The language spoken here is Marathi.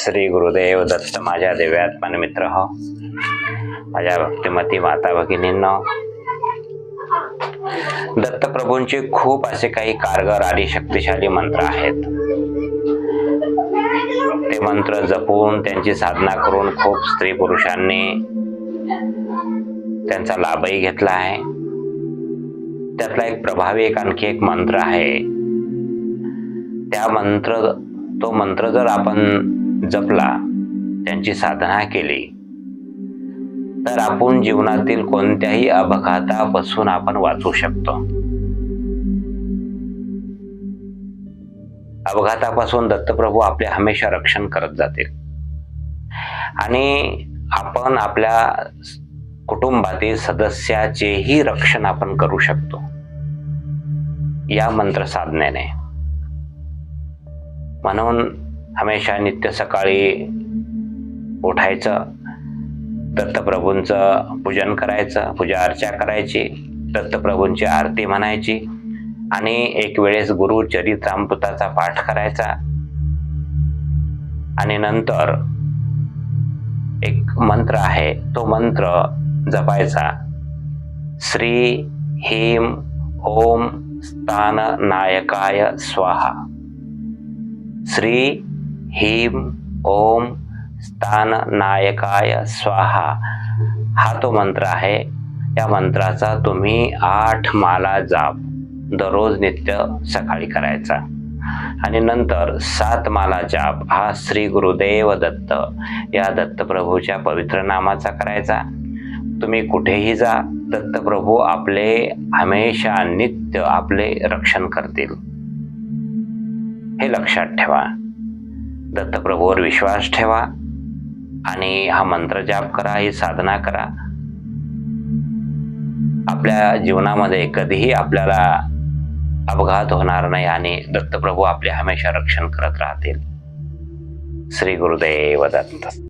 श्री गुरुदेव दत्त माझ्या दिव्यात्मान मित्र हो. माझ्या भक्तिमती माता भगिनींना दत्तप्रभूंचे खूप असे काही कारगर आणि शक्तिशाली मंत्र आहेत. ते मंत्र जपून त्यांची साधना करून खूप स्त्री पुरुषांनी त्यांचा लाभही घेतला आहे. त्यातला एक प्रभावी एक आणखी एक मंत्र आहे. त्या मंत्र तो मंत्र जर आपण जपला त्यांची साधना केली. तर आपण जीवनातील कोणत्याही अपघातापासून आपण वाचू शकतो. अपघातापासून दत्तप्रभू आपले हमेशा रक्षण करत जातील आणि आपण आपल्या कुटुंबातील सदस्याचेही रक्षण आपण करू शकतो. या मंत्र साधनेने. म्हणून हमेशा नित्य सकाळी उठायचं दत्तप्रभूंचं पूजन करायचं पूजा अर्चा करायची दत्तप्रभूंची आरती म्हणायची आणि एक वेळेस गुरु चरित्रामृताचा पाठ करायचा. आणि नंतर एक मंत्र आहे तो मंत्र जपायचा श्री हिम ओम स्थान नायकाय स्वाहा. श्री हिम ओम स्थान नायकाय स्वाहा. हा तो मंत्र आहे. या मंत्राचा तुम्ही आठ माला जाप दररोज नित्य सकाळी करायचा. आणि नंतर सात माला जाप हा श्री गुरुदेव दत्त या दत्तप्रभूच्या पवित्र नामाचा करायचा. तुम्ही कुठेही जा दत्तप्रभू आपले हमेशा नित्य आपले रक्षण करतील. हे लक्षात ठेवा. दत्तप्रभूवर विश्वास ठेवा आणि हा मंत्र जाप करा ही साधना करा. आपल्या जीवनामध्ये कधीही आपल्याला अपघात होणार नाही आणि दत्तप्रभू आपले हमेशा रक्षण करत राहतील. श्री गुरुदेव दत्त.